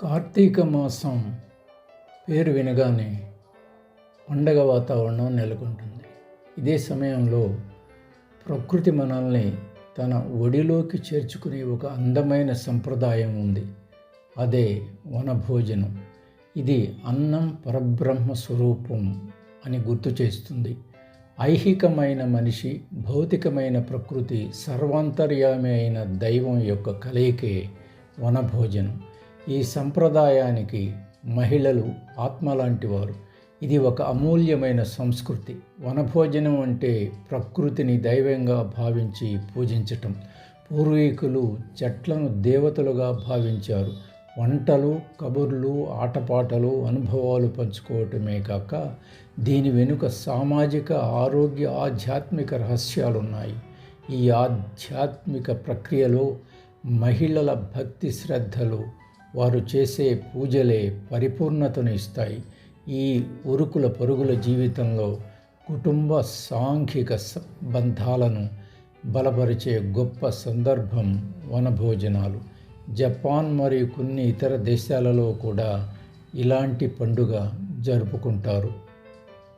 కార్తీక మాసం పేరు వినగానే పండగ వాతావరణం నెలకొంటుంది. ఇదే సమయంలో ప్రకృతి మనల్ని తన ఒడిలోకి చేర్చుకునే ఒక అందమైన సంప్రదాయం ఉంది. అదే వనభోజనం. ఇది అన్నం పరబ్రహ్మ స్వరూపం అని గుర్తు చేస్తుంది. ఐహికమైన మనిషి భౌతికమైన ప్రకృతి సర్వాంతర్యామి అయిన దైవం యొక్క కలయికే వనభోజనం. ఈ సంప్రదాయానికి మహిళలు ఆత్మ వారు ఇది ఒక అమూల్యమైన సంస్కృతి. వనభోజనం అంటే ప్రకృతిని దైవంగా భావించి పూజించటం. పూర్వీకులు చెట్లను దేవతలుగా భావించారు. వంటలు కబుర్లు ఆటపాటలు అనుభవాలు పంచుకోవటమే కాక దీని వెనుక సామాజిక ఆరోగ్య ఆధ్యాత్మిక రహస్యాలున్నాయి. ఈ ఆధ్యాత్మిక ప్రక్రియలో మహిళల భక్తి శ్రద్ధలు వారు చేసే పూజలే పరిపూర్ణతను ఇస్తాయి. ఈ ఉరుకుల పరుగుల జీవితంలో కుటుంబ సాంఘిక బంధాలను బలపరిచే గొప్ప సందర్భం వనభోజనాలు. జపాన్ మరియు కొన్ని ఇతర దేశాలలో కూడా ఇలాంటి పండుగ జరుపుకుంటారు.